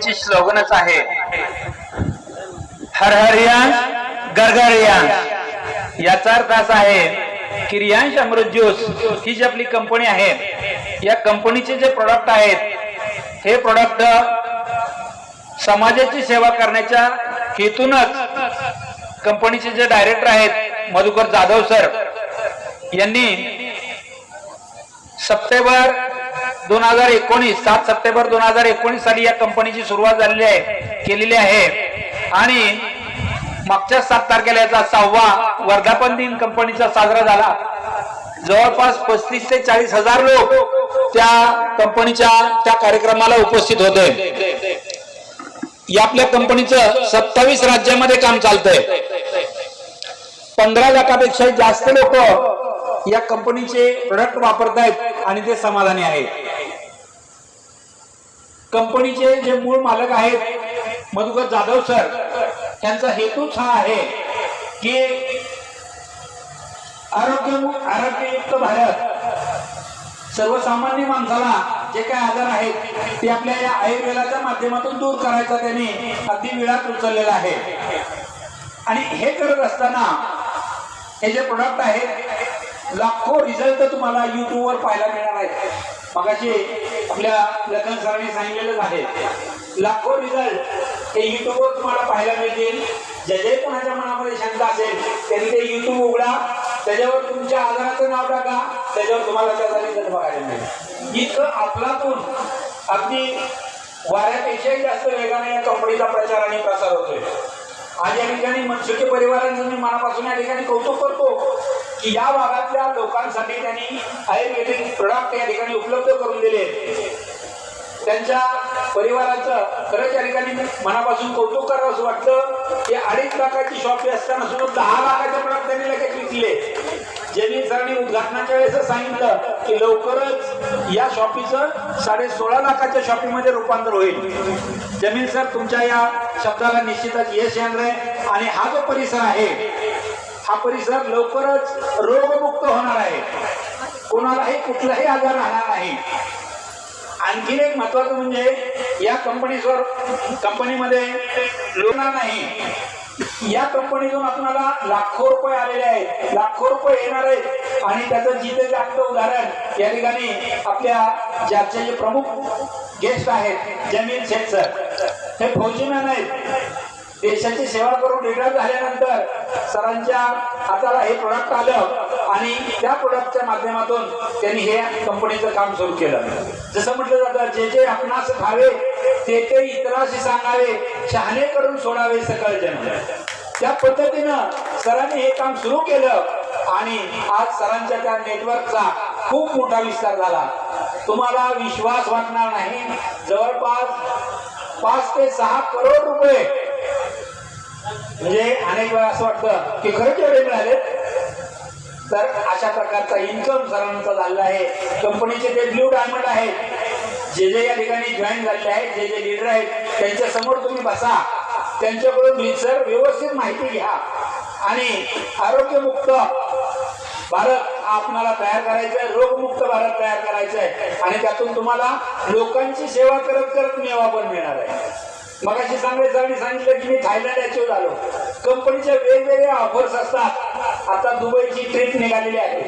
कंपनीची स्लोगनच आहे. हर हर रियांश याचा अर्थ असा आहे की रियांश अमृत ज्यूस ही जी आपली कंपनी आहे या कंपनीचे जे प्रोडक्ट आहेत हे प्रोडक्ट समाजाची सेवा करण्याच्या हेतूनच कंपनीचे जे डायरेक्टर आहेत मधुकर जाधव सर यांनी सप्टेंबर दोन हजार एकोणीस सात सप्टेंबर दोन हजार एकोणीस साली या कंपनीची सुरुवात झालेली आहे केलेली आहे. आणि मागच्या सात तारखेला याचा सहावा वर्धापन दिन कंपनीचा साजरा झाला. जवळपास पस्तीस ते चाळीस हजार लोक त्या कंपनीच्या त्या कार्यक्रमाला उपस्थित होते. या आपल्या कंपनीचं सत्तावीस राज्यामध्ये काम चालतंय. पंधरा लाखापेक्षा जास्त लोक या कंपनीचे प्रोडक्ट वापरत आहेत आणि ते समाधानी आहेत. कंपनीचे जे मूळ मालक आहेत मधुकर जाधव सर त्यांचा हेतूच हा आहे की आरोग्य आरोग्ययुक्त भारत. सर्वसामान्य माणसाला जे काय आजार आहेत ते आपल्या या आयुर्वेदाच्या माध्यमातून दूर करायचा त्यांनी अगदी वेळात उचललेला आहे. आणि हे करत असताना हे जे प्रोडक्ट आहेत लाखो रिझल्ट तुम्हाला युट्यूबवर पाहायला मिळणार आहेत. मगाशी आपल्या लखन सरांनी सांगितलेलंच आहे. लाखो रिझल्ट हे युट्यूबवर तुम्हाला पाहायला मिळतील. जे जे कोणाच्या मनामध्ये शंका असेल त्यांनी ते युट्यूब उघडा. त्याच्यावर तुमच्या आजाराचं नाव टाका. त्याच्यावर तुम्हाला त्याचा रिझल्ट बघायला मिळेल. इतकं आपलातून अगदी वाऱ्यापेक्षाही जास्त वेगाने या कंपनीचा प्रचार आणि प्रसार होतोय. आज या ठिकाणी मनसुखी परिवारांचं मी मनापासून या ठिकाणी कौतुक करतो. की या भागातल्या लोकांसाठी त्यांनी आयुर्वेदिक प्रोडक्ट या ठिकाणी उपलब्ध करून दिले. त्यांच्या परिवाराचं खरंच या ठिकाणी मनापासून कौतुक करावं असं वाटतं. की अडीच लाखाची शॉपी असताना सुद्धा दहा लाखाचे प्रोडक्ट त्यांनी लगेच विकले. जमीन सरांनी उद्घाटनाच्या वेळेस सांगितलं की लवकरच या शॉपीचं साडे सोळा लाखाच्या शॉपीमध्ये रूपांतर होईल. जमीन सर तुमच्या या शब्दाला निश्चितच यश येणार आहे. आणि हा जो परिसर आहे हा परिसर लवकरच रोगमुक्त होणार आहे. कोणालाही कुठलाही आजार राहणार नाही. आणखीन एक महत्वाचं म्हणजे या कंपनीवर कंपनीमध्ये लोणार नाही. या कंपनीतून आपणाला लाखो रुपये आलेले आहेत. लाखो रुपये येणार आहेत. आणि त्याचं जिथे जास्त उदाहरण या ठिकाणी आपल्या ज्याचे जे प्रमुख गेस्ट आहेत जमीन शेख सर हे फौजीमॅन आहेत. देशाची सेवा करून रिटायर झाल्यानंतर सरांच्या हाताला हे प्रोडक्ट आलं आणि त्या प्रोडक्टच्या माध्यमातून त्यांनी हे कंपनीचं काम सुरू केलं. जसं म्हटलं जातं जे जे आपणास खावे ते ते इतराशी सांगावे शहाणे करून सोडावे सकळ त्या पद्धतीनं सरांनी हे काम सुरू केलं आणि आज सरांच्या त्या नेटवर्कचा खूप मोठा विस्तार झाला. तुम्हाला विश्वास वाटणार नाही. जवळपास पाच ते सहा करोड रुपये म्हणजे अनेक वेळा असं वाटतं की खरंच एवढे मिळाले तर अशा प्रकारचा इन्कम सरांचा झालेला आहे. कंपनीचे ते ब्ल्यू डायमंड आहेत जे जे या ठिकाणी जॉईन झालेले आहेत जे जे लीडर आहेत त्यांच्यासमोर तुम्ही बसा. त्यांच्याकडून सर व्यवस्थित माहिती घ्या. आणि आरोग्यमुक्त भारत हा आपणाला तयार करायचा आहे रोगमुक्त भारत तयार करायचा आहे आणि त्यातून तुम्हाला लोकांची सेवा करत करत मेवा पण मिळणार आहे. मगाशी सांगायचं सांगितलं की मी थायलंड याच्यावर आलो. कंपनीच्या वेगवेगळ्या ऑफर्स असतात. आता दुबईची ट्रिप निघालेली आहे.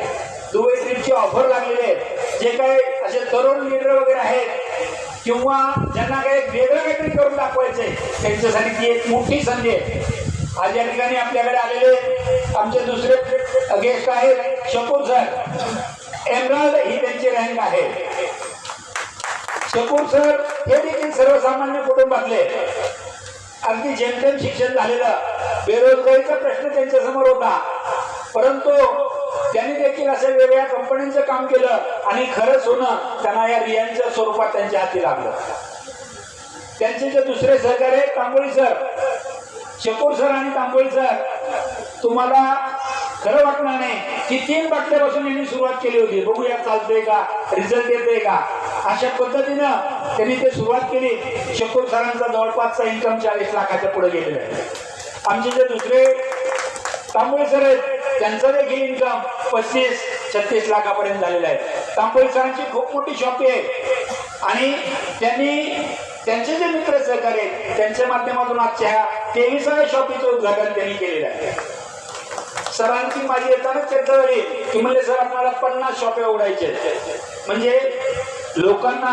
दुबई ट्रिपची ऑफर लागलेली आहे जे काय असे तरुण लीडर वगैरे आहेत किंवा ज्यांना काही वेगळं काहीतरी करून दाखवायचंय त्यांच्यासाठी ती एक मोठी संधी आहे. आज या ठिकाणी आपल्याकडे आलेले आमचे दुसरे गेस्ट आहेत शकूर सर एमराल्ड ही त्यांची रँक आहे. कपूर सर हे देखील सर्वसामान्य कुटुंबातले. अगदी जेमतेम शिक्षण झालेलं बेरोजगारीचा प्रश्न त्यांच्यासमोर होता. परंतु त्यांनी देखील अशा वेगळ्या कंपन्यांचं काम केलं आणि खरंच होणं त्यांना या रियांच्या स्वरूपात त्यांच्या हाती लागलं. त्यांचे जे दुसरे सहकारी आहेत तांबोळी सर शकूर सर आणि तांबोळी सर तुम्हाला खरं वाटणार नाही. की तीन बाटल्यापासून यांनी सुरुवात केली होती. बघूया चालतोय का? रिझल्ट येतोय का? अशा पद्धतीनं त्यांनी ते सुरुवात केली. शकूर सरांचा जवळपासचा इन्कम चाळीस लाखाच्या पुढे गेलेला आहे. आमचे जे दुसरे तांबोळी सर आहेत त्यांचा देखील इन्कम पस्तीस छत्तीस लाखापर्यंत झालेला आहे. तांबोळी सरांची खूप मोठी शॉपी आहे. आणि त्यांनी त्यांचे जे मित्र सहकारी आहेत त्यांच्या माध्यमातून आजच्या ह्या तेविसाव्या शॉपीचं उद्घाटन त्यांनी केलेलं आहे. सरांची माझी येतानाच चर्चा झाली की म्हणजे सर आपल्याला पन्नास शॉपे उघडायचे म्हणजे लोकांना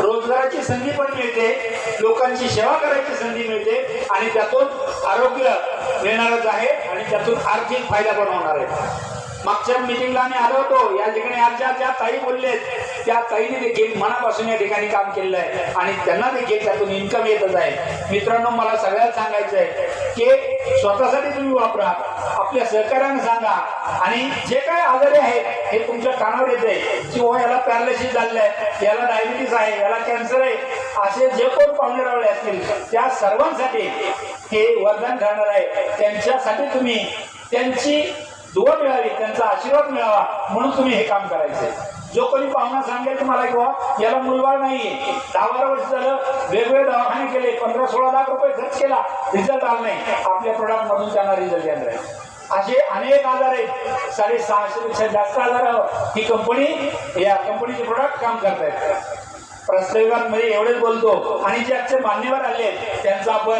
रोजगाराची संधी पण मिळते लोकांची सेवा करायची संधी मिळते आणि त्यातून आरोग्य मिळणारच आहे आणि त्यातून आर्थिक फायदा पण होणार आहे. मागच्या मिटिंगला आम्ही आलो होतो. या ठिकाणी आज ज्या ज्या ताई बोललेत त्या ताईने देखील मनापासून या ठिकाणी काम केलेलं आहे आणि त्यांना देखील त्यातून इन्कम येतच आहे. मित्रांनो मला सगळ्यात सांगायचं आहे की स्वतःसाठी तुम्ही वापरा. आपल्या सहकार्याने सांगा. आणि जे काय आजारी आहेत हे तुमच्या कानावर येते की हो याला पॅरालिसिस झालेलं आहे याला डायबिटीस आहे याला कॅन्सर आहे असे जे कोण पाहुणे रावळे असतील त्या सर्वांसाठी हे वरदान ठरणार आहे. त्यांच्यासाठी तुम्ही त्यांची दुवा मिळावी त्यांचा आशीर्वाद मिळावा म्हणून तुम्ही हे काम करायचे. जो कोणी पाहुणा सांगेल तुम्हाला किंवा याला मुलबाळ नाहीये. दहा बारा वर्ष झालं वेगवेगळे दवाखाने केले पंधरा सोळा लाख रुपये खर्च केला रिझल्ट आला नाही. आपल्या प्रोडक्ट मधून त्यांना रिझल्ट येणार आहे. असे अनेक आजार आहेत. साडेसहाशे पेक्षा जास्त आजारावर ही कंपनी या कंपनीचे प्रोडक्ट काम करत आहेत. प्रस्ताविकांमध्ये एवढेच बोलतो. आणि जे आजचे मान्यवर आले आहेत, त्यांचा आपण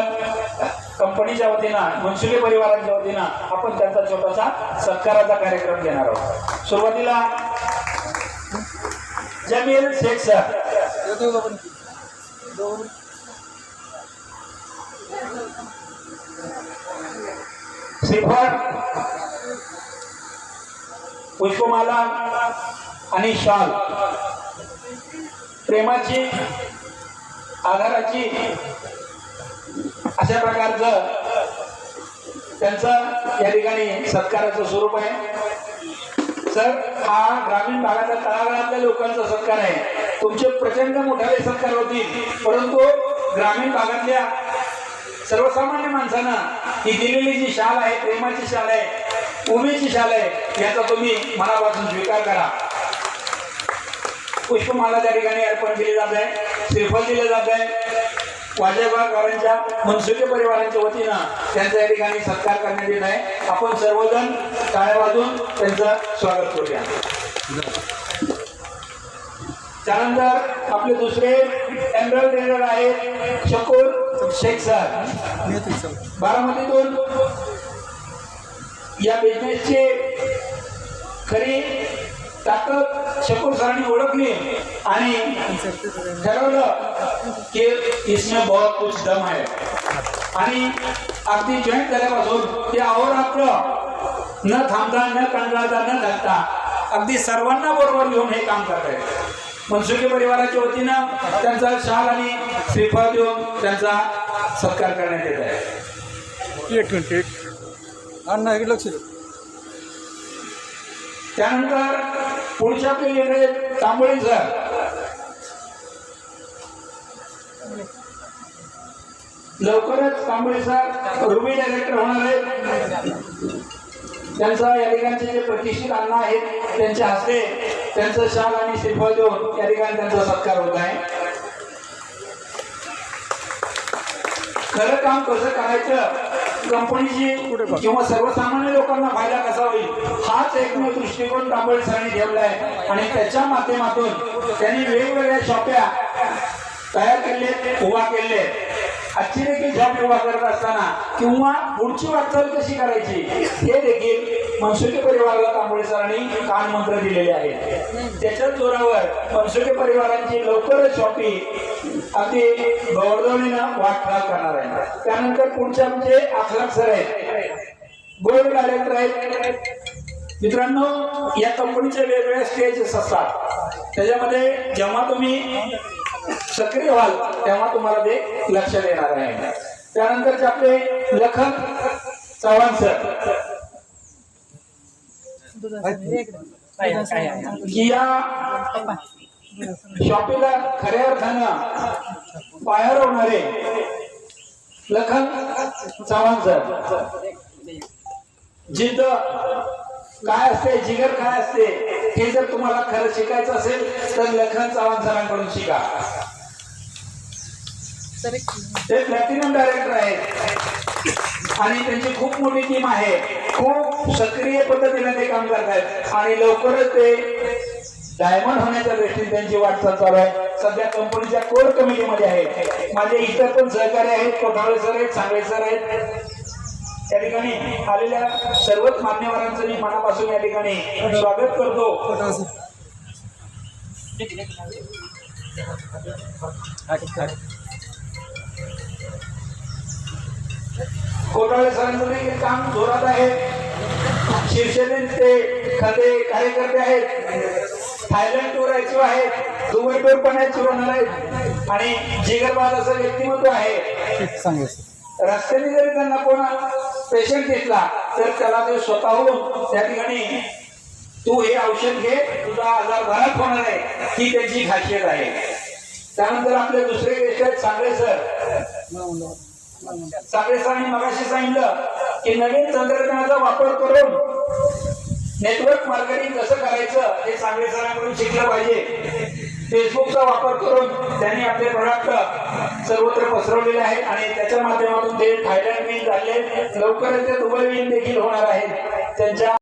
कंपनीच्या वतीनं मनसुली परिवाराच्या वतीनं आपण त्यांचा छोटासा सत्काराचा कार्यक्रम घेणार आहोत. सुरुवातीला जमील शेख सर. श्रीफळ पुष्पमाला आणि शाल. प्रेमाची आधाराची अशा प्रकारचं त्यांचं या ठिकाणी सत्काराचं स्वरूप आहे. सर हा ग्रामीण भागातल्या तळागाळातल्या लोकांचा सत्कार आहे. तुमचे प्रचंड मोठाले सत्कार होतील. परंतु ग्रामीण भागातल्या सर्वसामान्य माणसानं ही दिलेली जी शाल आहे प्रेमाची शाल आहे उमेची शाल आहे याचा तुम्ही मनापासून स्वीकार करा. पुष्पमाला त्या ठिकाणी अर्पण केली जात आहे श्रीफल दिले जात आहे. वाजेबागारांच्या मनसुखे परिवारांच्या वतीनं त्यांचा या ठिकाणी सत्कार करण्यात येत आहे. आपण सर्वजण टाळ्या वाजून त्यांचं स्वागत करूया. त्यानंतर आपले दुसरे एमरल ट्रेनर आहेत शकूर शेख सर. बारामतीतून या बिझनेसचे खरी ताकद शकूर सरांनी ओळखली. आणि ठरवलं की इसमें बहुत कुछ दम है. आणि अगदी जॉईन झाल्यापासून ते अहोरात्र न थांबता न कंटाळता न थकता अगदी सर्वांना बरोबर घेऊन हे काम करत आहेत. मनसुखी परिवाराच्या वतीनं त्यांचा शाल आणि श्रीफळ देऊन त्यांचा सत्कार करण्यात येत आहे. एक मिनिट एक. लक्ष त्यानंतर पुढच्या पिढीने तांबळीचा लवकरच तांबळीचा रुबी डायरेक्टर होणार आहे त्यांचा या ठिकाणचे जे प्रतिष्ठित अण्णा आहेत त्यांच्या हस्ते त्यांचं शाल आणि श्रीफळ देऊन या ठिकाणी त्यांचा सत्कार होत आहे. खरं काम कसं करायचं? कंपनीची किंवा सर्वसामान्य लोकांना फायदा कसा होईल हाच एकमेव दृष्टिकोन तांबोळी सरांनी ठेवला आहे. आणि त्याच्या माध्यमातून त्यांनी वेगवेगळ्या शॉप्या तयार केले उभा केले आजची देखील ध्यान योगा करत असताना किंवा पुढची वाटचाल कशी करायची हे देखील मनसुखे परिवाराला तांबोळी सरांनी कान मंत्र दिलेले आहेत. त्याच्याच जोरावर मनसुखे परिवारांची लवकरच शॉपी अगदी गौरवणीनं वाटचाल करणार आहे. त्यानंतर पुढचे आमचे अखलाक सर आहेत. गोल्ड डायरेक्टर आहेत. मित्रांनो या कंपनीचे वेगवेगळे स्टेजेस असतात. त्याच्यामध्ये जेव्हा तुम्ही सक्रिय व्हाल तेव्हा तुम्हाला ते लक्ष देणार आहे. त्यानंतरचे आपले लखन चव्हाण सर. या शॉपीला खऱ्या अर्थानं पायावर होणारे लखन चव्हाण सर. जिद्द काय असते जिगर काय असते हे जर तुम्हाला खरं शिकायचं असेल तर लखन चव्हाण सरांकडून शिका. ते प्लॅटिनम डायरेक्टर आहेत. आणि त्यांची खूप मोठी टीम आहे. खूप सक्रिय पद्धतीने ते काम करत आहेत आणि लवकरच ते डायमंड होण्याच्या दृष्टीने त्यांची वाटचाल चालू आहे. सध्या कंपनीच्या कोर कमिटीमध्ये आहेत माझे इतर पण सहकारी आहेत. कोठाळे सर आहेत सांगळे सर आहेत. या ठिकाणी आलेल्या सर्वच मान्यवरांचं मी मनापासून या ठिकाणी स्वागत करतो. कोटाळे सरांचं देखील काम जोरात आहे. शिवसेनेचे ते खरे कार्यकर्ते आहेत. थायलंड टूर यायचे आहेत. दुबई टूर पण यायचे होणार आहेत. आणि जिगरबाज असं व्यक्तिमत्व आहे. रस्त्याने जरी त्यांना कोण पेशंट दिसला तर त्याला ते स्वतःहून त्या ठिकाणी तू हे औषध घे तुझा आजार बराच होणार आहे. ही त्यांची खासियत आहे. त्यानंतर आपले दुसरे गेस्ट आहेत सांगळे सर. सागरे सरांनी मगाशी सांगितलं की नवीन तंत्रज्ञानाचा वापर करून नेटवर्क मार्केटिंग कसं करायचं हे सागरे सरांकडून शिकलं पाहिजे. फेसबुकचा वापर करून त्यांनी आपले प्रोडक्ट सर्वत्र पसरवलेले आहेत आणि त्याच्या माध्यमातून ते थायलंड विन झाले. लवकरच ते दुबई विन देखील होणार आहेत त्यांच्या